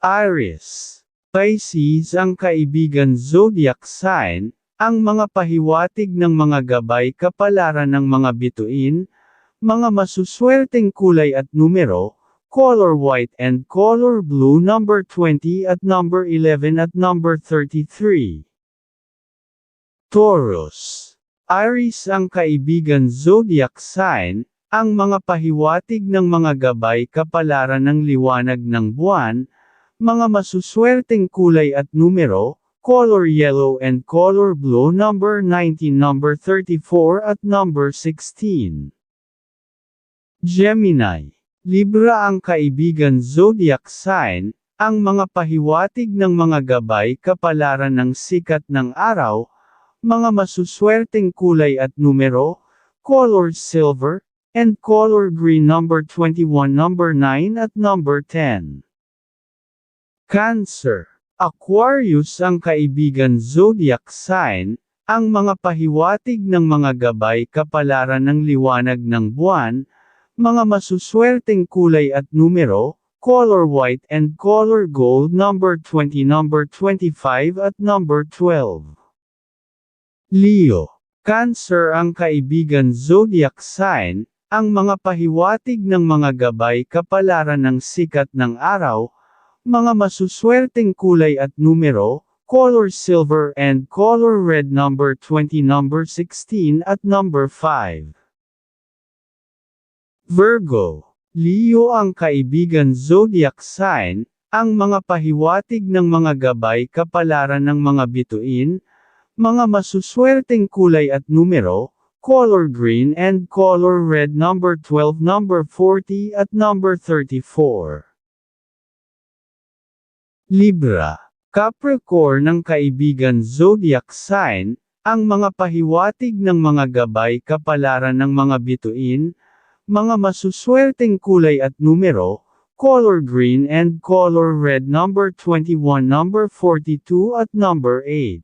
Aries. Pisces ang kaibigan zodiac sign, ang mga pahiwatig ng mga gabay kapalaran ng mga bituin, mga masuswerteng kulay at numero, color white and color blue number 20 at number 11 at number 33. Taurus. Aries ang kaibigan zodiac sign, ang mga pahiwatig ng mga gabay kapalaran ng liwanag ng buwan, mga masuswerteng kulay at numero, color yellow and color blue number 19 number 34 at number 16. Gemini. Libra ang kaibigan zodiac sign, ang mga pahiwatig ng mga gabay kapalaran ng sikat ng araw, mga masuswerteng kulay at numero, color silver, and color green number 21 number 9 at number 10. Cancer. Aquarius ang kaibigan zodiac sign, ang mga pahiwatig ng mga gabay kapalaran ng liwanag ng buwan, mga masuswerteng kulay at numero, color white and color gold number 20 number 25 at number 12. Leo. Cancer ang kaibigan zodiac sign, ang mga pahiwatig ng mga gabay kapalaran ng sikat ng araw, mga masuswerteng kulay at numero, color silver and color red number 20 number 16 at number 5. Virgo. Leo ang kaibigan zodiac sign, ang mga pahiwatig ng mga gabay kapalaran ng mga bituin, mga masuswerteng kulay at numero, color green and color red number 12 number 40 at number 34. Libra. Capricorn ng kaibigan zodiac sign, ang mga pahiwatig ng mga gabay kapalaran ng mga bituin, mga masuswerteng kulay at numero, color green and color red number 21 number 42 at number 8.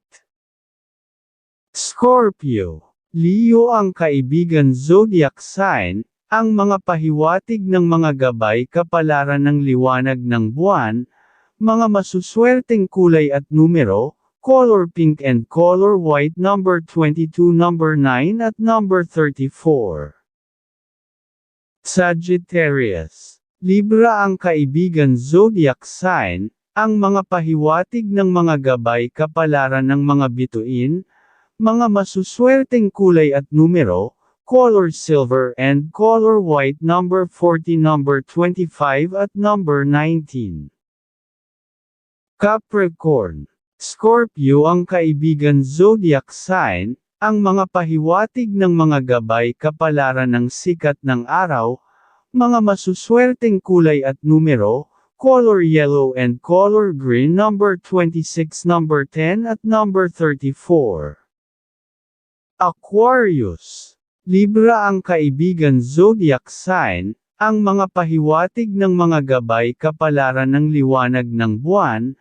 Scorpio. Leo ang kaibigan zodiac sign, ang mga pahiwatig ng mga gabay kapalaran ng liwanag ng buwan, mga masuswerteng kulay at numero, color pink and color white number 22 number 9 at number 34. Sagittarius. Libra ang kaibigan zodiac sign, ang mga pahiwatig ng mga gabay kapalaran ng mga bituin, mga masuswerteng kulay at numero, color silver and color white number 40 number 25 at number 19. Capricorn. Scorpio ang kaibigan zodiac sign, ang mga pahiwatig ng mga gabay kapalaran ng sikat ng araw, mga masuswerteng kulay at numero, color yellow and color green number 26 number 10 at number 34. Aquarius. Libra ang kaibigan zodiac sign, ang mga pahiwatig ng mga gabay kapalaran ng liwanag ng buwan,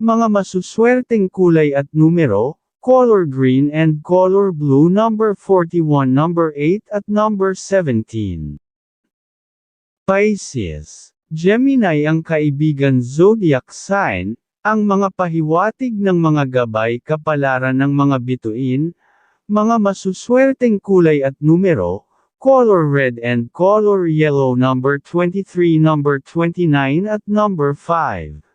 mga masuswerteng kulay at numero, color green and color blue number 41 number 8 at number 17. Pisces. Gemini ang kaibigan zodiac sign, ang mga pahiwatig ng mga gabay kapalaran ng mga bituin, mga masuswerteng kulay at numero, color red and color yellow number 23 number 29 at number 5.